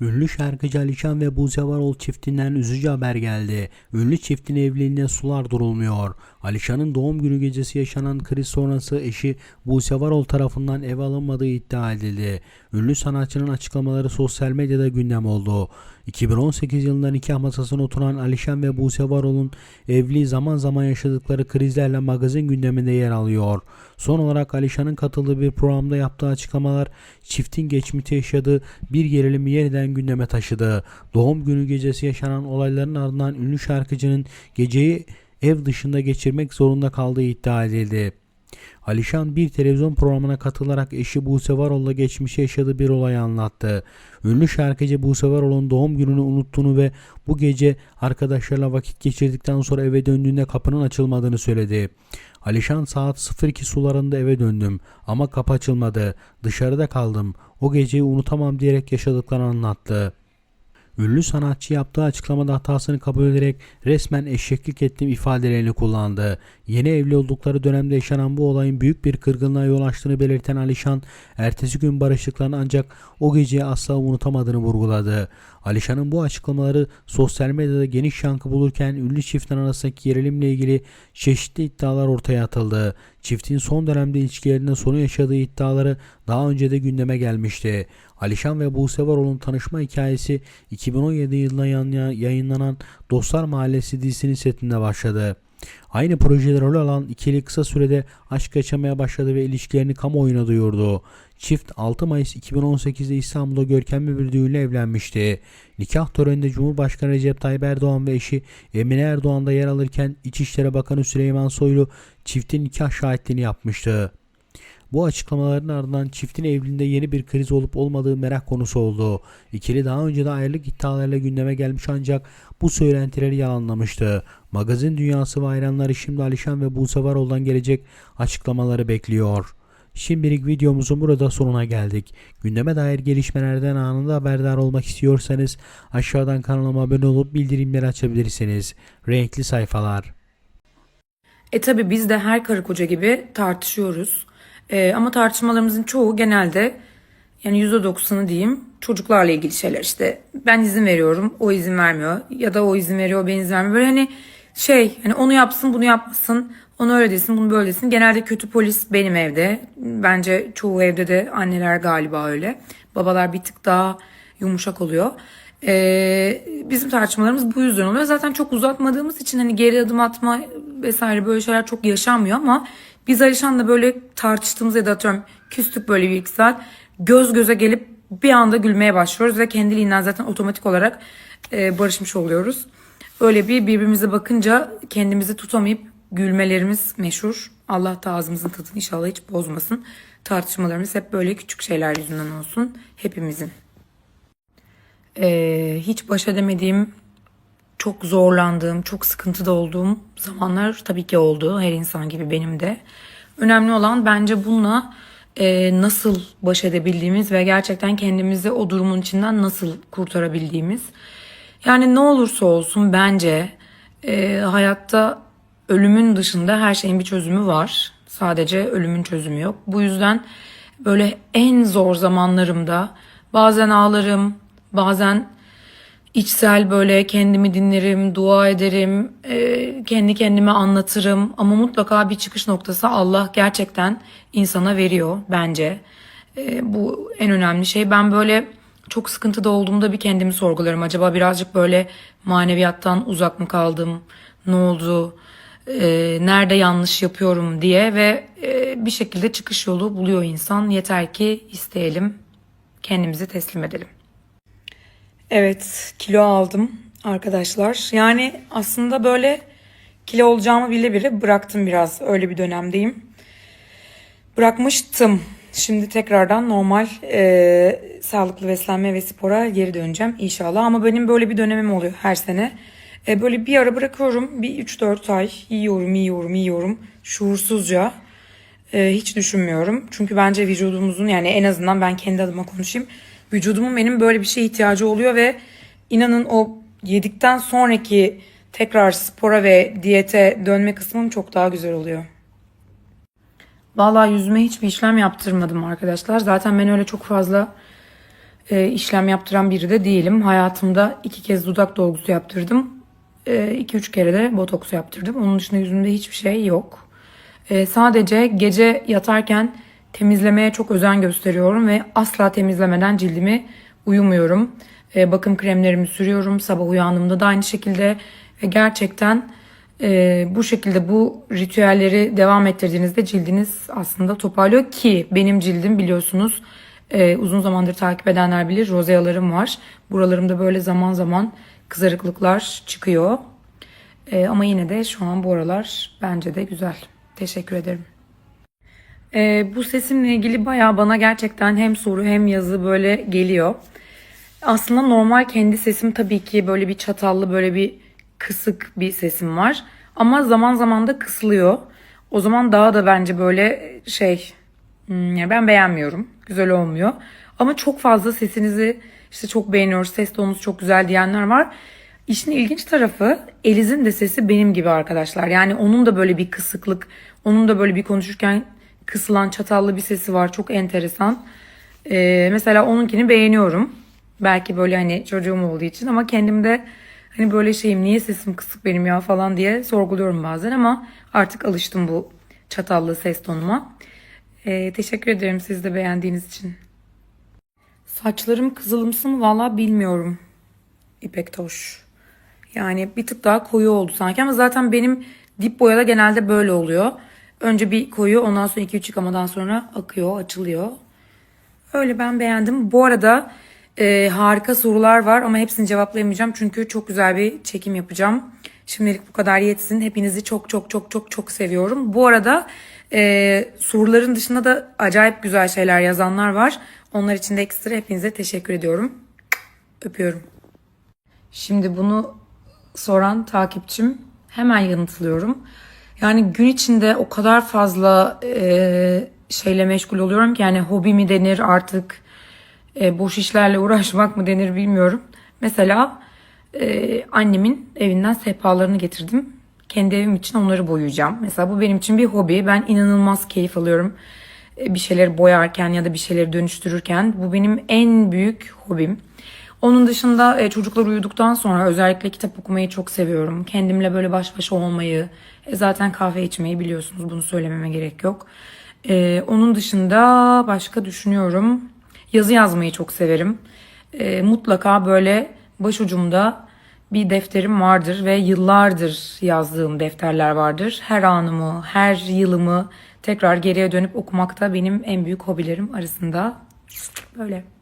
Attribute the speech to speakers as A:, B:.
A: Ünlü şarkıcı Alişan ve Buse Varol çiftinden üzücü haber geldi. Ünlü çiftin evliliğine sular durulmuyor. Alişan'ın doğum günü gecesi yaşanan kriz sonrası eşi Buse Varol tarafından eve alınmadığı iddia edildi. Ünlü sanatçının açıklamaları sosyal medyada gündem oldu. 2018 yılında nikah masasına oturan Alişan ve Buse Varol'un evliliği zaman zaman yaşadıkları krizlerle magazin gündeminde yer alıyor. Son olarak Alişan'ın katıldığı bir programda yaptığı açıklamalar çiftin geçmişte yaşadığı bir gerilimi yeniden gündeme taşıdı. Doğum günü gecesi yaşanan olayların ardından ünlü şarkıcının geceyi ev dışında geçirmek zorunda kaldığı iddia edildi. Alişan bir televizyon programına katılarak eşi Buse Varol'la geçmişe yaşadığı bir olayı anlattı. Ünlü şarkıcı Buse Varol'un doğum gününü unuttuğunu ve bu gece arkadaşlarla vakit geçirdikten sonra eve döndüğünde kapının açılmadığını söyledi. Alişan saat 02 sularında eve döndüm ama kapı açılmadı. Dışarıda kaldım. O geceyi unutamam diyerek yaşadıklarını anlattı. Ünlü sanatçı yaptığı açıklamada hatasını kabul ederek resmen eşeklik ettim ifadelerini kullandı. Yeni evli oldukları dönemde yaşanan bu olayın büyük bir kırgınlığa yol açtığını belirten Alişan, ertesi gün barıştıklarını ancak o geceyi asla unutamadığını vurguladı. Alişan'ın bu açıklamaları sosyal medyada geniş yankı bulurken ünlü çiftin arasındaki gerilimle ilgili çeşitli iddialar ortaya atıldı. Çiftin son dönemde ilişkilerinde sorun yaşadığı iddiaları daha önce de gündeme gelmişti. Alişan ve Buse Varol'un tanışma hikayesi 2017 yılında yayınlanan Dostlar Mahallesi dizisinin setinde başladı. Aynı projede rol alan ikili kısa sürede aşk yaşamaya başladı ve ilişkilerini kamuoyuna duyurdu. Çift 6 Mayıs 2018'de İstanbul'da görkemli bir düğünle evlenmişti. Nikah töreninde Cumhurbaşkanı Recep Tayyip Erdoğan ve eşi Emine Erdoğan da yer alırken İçişleri Bakanı Süleyman Soylu çiftin nikah şahitliğini yapmıştı. Bu açıklamaların ardından çiftin evliliğinde yeni bir kriz olup olmadığı merak konusu oldu. İkili daha önce de ayrılık iddialarıyla gündeme gelmiş ancak bu söylentileri yalanlamıştı. Magazin dünyası ve hayranları şimdi Alişan ve Buse Varol'dan gelecek açıklamaları bekliyor. Şimdilik videomuzun burada sonuna geldik. Gündeme dair gelişmelerden anında haberdar olmak istiyorsanız aşağıdan kanalıma abone olup bildirimleri açabilirsiniz. Renkli sayfalar.
B: E tabi biz de her karı koca gibi tartışıyoruz. E, ama tartışmalarımızın çoğu genelde yani %90'ı diyeyim çocuklarla ilgili şeyler işte. Ben izin veriyorum o izin vermiyor ya da o izin veriyor ben izin vermiyor. Böyle hani şey hani onu yapsın bunu yapmasın onu öyle desin bunu böyle desin. Genelde kötü polis benim evde. Bence çoğu evde de anneler galiba öyle. Babalar bir tık daha yumuşak oluyor. Ee, bizim tartışmalarımız bu yüzden oluyor. Zaten çok uzatmadığımız için hani geri adım atma vesaire böyle şeyler çok yaşanmıyor ama biz Alişan'la böyle tartıştığımız ya da atıyorum küstük böyle bir iki saat göz göze gelip bir anda gülmeye başlıyoruz ve kendiliğinden zaten otomatik olarak e, barışmış oluyoruz. Öyle bir birbirimize bakınca kendimizi tutamayıp gülmelerimiz meşhur. Allah da ağzımızın tadını inşallah hiç bozmasın. Tartışmalarımız hep böyle küçük şeyler yüzünden olsun hepimizin. Ee, hiç baş edemediğim, çok zorlandığım, çok sıkıntıda olduğum zamanlar tabii ki oldu. Her insan gibi benim de. Önemli olan bence bununla e, nasıl baş edebildiğimiz ve gerçekten kendimizi o durumun içinden nasıl kurtarabildiğimiz. Yani ne olursa olsun bence e, hayatta ölümün dışında her şeyin bir çözümü var. Sadece ölümün çözümü yok. Bu yüzden böyle en zor zamanlarımda bazen ağlarım, bazen içsel böyle kendimi dinlerim, dua ederim, e, kendi kendime anlatırım. Ama mutlaka bir çıkış noktası Allah gerçekten insana veriyor bence. E, bu en önemli şey. Ben böyle çok sıkıntıda olduğumda bir kendimi sorgularım. Acaba birazcık böyle maneviyattan uzak mı kaldım? Ne oldu? E, nerede yanlış yapıyorum diye ve bir şekilde çıkış yolu buluyor insan. Yeter ki isteyelim, kendimizi teslim edelim. Evet, kilo aldım arkadaşlar. Yani aslında böyle kilo olacağımı bile bile bıraktım biraz. Öyle bir dönemdeyim. Bırakmıştım. Şimdi tekrardan normal e, sağlıklı beslenme ve spora geri döneceğim inşallah. Ama benim böyle bir dönemim oluyor her sene. E, böyle bir ara bırakıyorum. Bir 3-4 ay yiyorum, yiyorum, yiyorum. Şuursuzca. E, hiç düşünmüyorum. Çünkü bence vücudumuzun yani en azından ben kendi adıma konuşayım. Vücudumun benim böyle bir şeye ihtiyacı oluyor ve inanın o yedikten sonraki tekrar spora ve diyete dönme kısmım çok daha güzel oluyor. Vallahi yüzüme hiçbir işlem yaptırmadım arkadaşlar. Zaten ben öyle çok fazla e, işlem yaptıran biri de değilim. Hayatımda iki kez dudak dolgusu yaptırdım. 2-3 kere de botoks yaptırdım. Onun dışında yüzümde hiçbir şey yok. E, sadece gece yatarken temizlemeye çok özen gösteriyorum ve asla temizlemeden cildimi uyumuyorum. E, bakım kremlerimi sürüyorum. Sabah uyandığımda da aynı şekilde ve gerçekten e, bu şekilde bu ritüelleri devam ettirdiğinizde cildiniz aslında toparlıyor ki benim cildim biliyorsunuz e, uzun zamandır takip edenler bilir rozealarım var. Buralarımda böyle zaman zaman kızarıklıklar çıkıyor. E, ama yine de şu an bu aralar bence de güzel. Teşekkür ederim. E, bu sesimle ilgili bayağı bana gerçekten hem soru hem yazı böyle geliyor. Aslında normal kendi sesim tabii ki böyle bir çatallı böyle bir kısık bir sesim var. Ama zaman zaman da kısılıyor. O zaman daha da bence böyle şey hmm, ben beğenmiyorum. Güzel olmuyor. Ama çok fazla sesinizi işte çok beğeniyoruz. Ses tonunuz çok güzel diyenler var. İşin ilginç tarafı Eliz'in de sesi benim gibi arkadaşlar. Yani onun da böyle bir kısıklık, onun da böyle bir konuşurken kısılan çatallı bir sesi var. Çok enteresan. Ee, mesela onunkini beğeniyorum. Belki böyle hani çocuğum olduğu için ama kendimde hani böyle şeyim niye sesim kısık benim ya falan diye sorguluyorum bazen ama artık alıştım bu çatallı ses tonuma. Ee, teşekkür ederim siz de beğendiğiniz için. Saçlarım kızılımsı mı valla bilmiyorum. İpek Toş. Yani bir tık daha koyu oldu sanki ama zaten benim dip boyada genelde böyle oluyor. Önce bir koyu ondan sonra 2-3 yıkamadan sonra akıyor, açılıyor. Öyle ben beğendim. Bu arada e, harika sorular var ama hepsini cevaplayamayacağım çünkü çok güzel bir çekim yapacağım. Şimdilik bu kadar yetsin. Hepinizi çok çok çok çok çok seviyorum. Bu arada e, soruların dışında da acayip güzel şeyler yazanlar var. Onlar için de ekstra hepinize teşekkür ediyorum. Öpüyorum. Şimdi bunu soran takipçim hemen yanıtlıyorum. Yani gün içinde o kadar fazla e, şeyle meşgul oluyorum ki yani hobi mi denir artık e, boş işlerle uğraşmak mı denir bilmiyorum. Mesela e, annemin evinden sehpalarını getirdim. Kendi evim için onları boyayacağım. Mesela bu benim için bir hobi. Ben inanılmaz keyif alıyorum e, bir şeyleri boyarken ya da bir şeyleri dönüştürürken. Bu benim en büyük hobim. Onun dışında e, çocuklar uyuduktan sonra özellikle kitap okumayı çok seviyorum. Kendimle böyle baş başa olmayı, e, zaten kahve içmeyi biliyorsunuz bunu söylememe gerek yok. E, onun dışında başka düşünüyorum. Yazı yazmayı çok severim. E, mutlaka böyle başucumda bir defterim vardır ve yıllardır yazdığım defterler vardır. Her anımı, her yılımı tekrar geriye dönüp okumak da benim en büyük hobilerim arasında. Böyle.